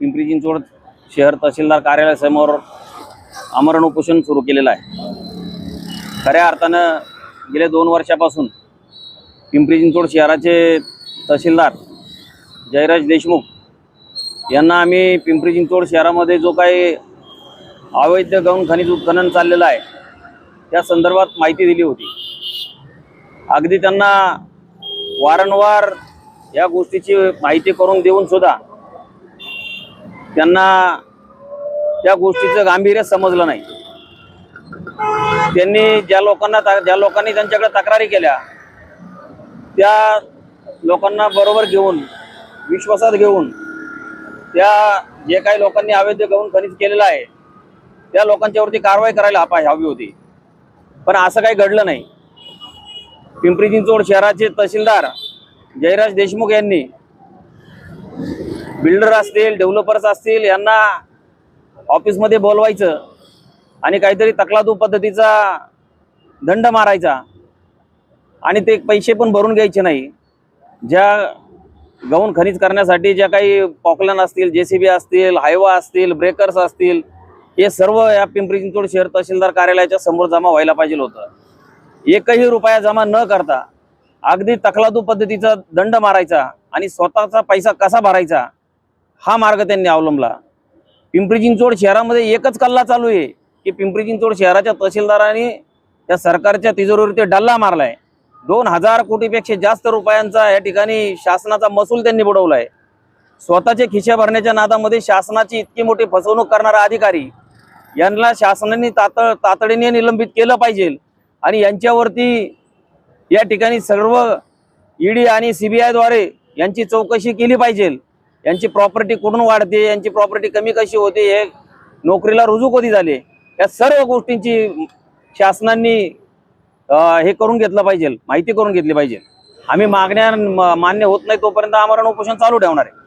पिंपरी चिंचवड शहर तहसीलदार कार्यालयासमोर आमरण उपोषण सुरू केलेलं आहे. खऱ्या अर्थानं गेल्या दोन वर्षापासून पिंपरी चिंचवड शहराचे तहसीलदार जयराज देशमुख यांना आम्ही पिंपरी चिंचवड शहरामध्ये जो काही अवैध गौण खनिज उत्खनन चाललेलं आहे त्या संदर्भात माहिती दिली होती. अगदी त्यांना वारंवार या गोष्टीची माहिती करून देऊन सुद्धा त्यांना त्या गोष्टीचं गांभीर्य समजलं नाही. त्यांनी ज्या लोकांना ज्या लोकांनी त्यांच्याकडे तक्रारी केल्या त्या लोकांना बरोबर घेऊन विश्वासात घेऊन त्या जे काही लोकांनी अवैध घेऊन खनिज केलेलं आहे त्या लोकांच्यावरती कारवाई करायला हपा हवी होती. पण असं काही घडलं नाही. पिंपरी चिंचवड शहराचे तहसीलदार जयराज देशमुख यांनी बिल्डर असतील डेव्हलपर्स असतील यांना ऑफिसमध्ये बोलवायचं आणि काहीतरी तकलादू पद्धतीचा दंड मारायचा आणि ते पैसे पण भरून घ्यायचे नाही. ज्या गहून खनिज करण्यासाठी ज्या काही पॉकलन असतील जे सी बी असतील हायवा असतील ब्रेकर्स असतील हे सर्व या पिंपरी चिंचवड शहर तहसीलदार कार्यालयाच्या समोर जमा व्हायला पाहिजे होतं. एकही रुपया जमा न करता अगदी तकलादू पद्धतीचा दंड मारायचा आणि स्वतःचा पैसा कसा भरायचा हा मार्ग त्यांनी अवलंबला. पिंपरी चिंचवड शहरामध्ये एकच कल्ला चालू आहे की पिंपरी चिंचवड शहराच्या तहसीलदारांनी त्या सरकारच्या तिजोरीवरती डल्ला मारलाय. दोन हजार कोटीपेक्षा जास्त रुपयांचा या ठिकाणी शासनाचा महसूल त्यांनी बुडवलाय. स्वतःचे खिशे भरण्याच्या नादामध्ये शासनाची इतकी मोठी फसवणूक करणारा अधिकारी यांना शासनाने तातड तातडीने निलंबित केलं पाहिजे आणि यांच्यावरती या ठिकाणी सर्व ईडी आणि सीबीआयद्वारे यांची चौकशी केली पाहिजे. यांची प्रॉपर्टी कुठून वाढते यांची प्रॉपर्टी कमी कशी होते हे नोकरीला रुजू कधी झाले? या सर्व गोष्टींची शासनांनी हे करून घेतलं पाहिजे माहिती करून घेतली पाहिजे. आम्ही मागण्या मान्य होत नाही तोपर्यंत आमरण उपोषण चालू ठेवणार आहे.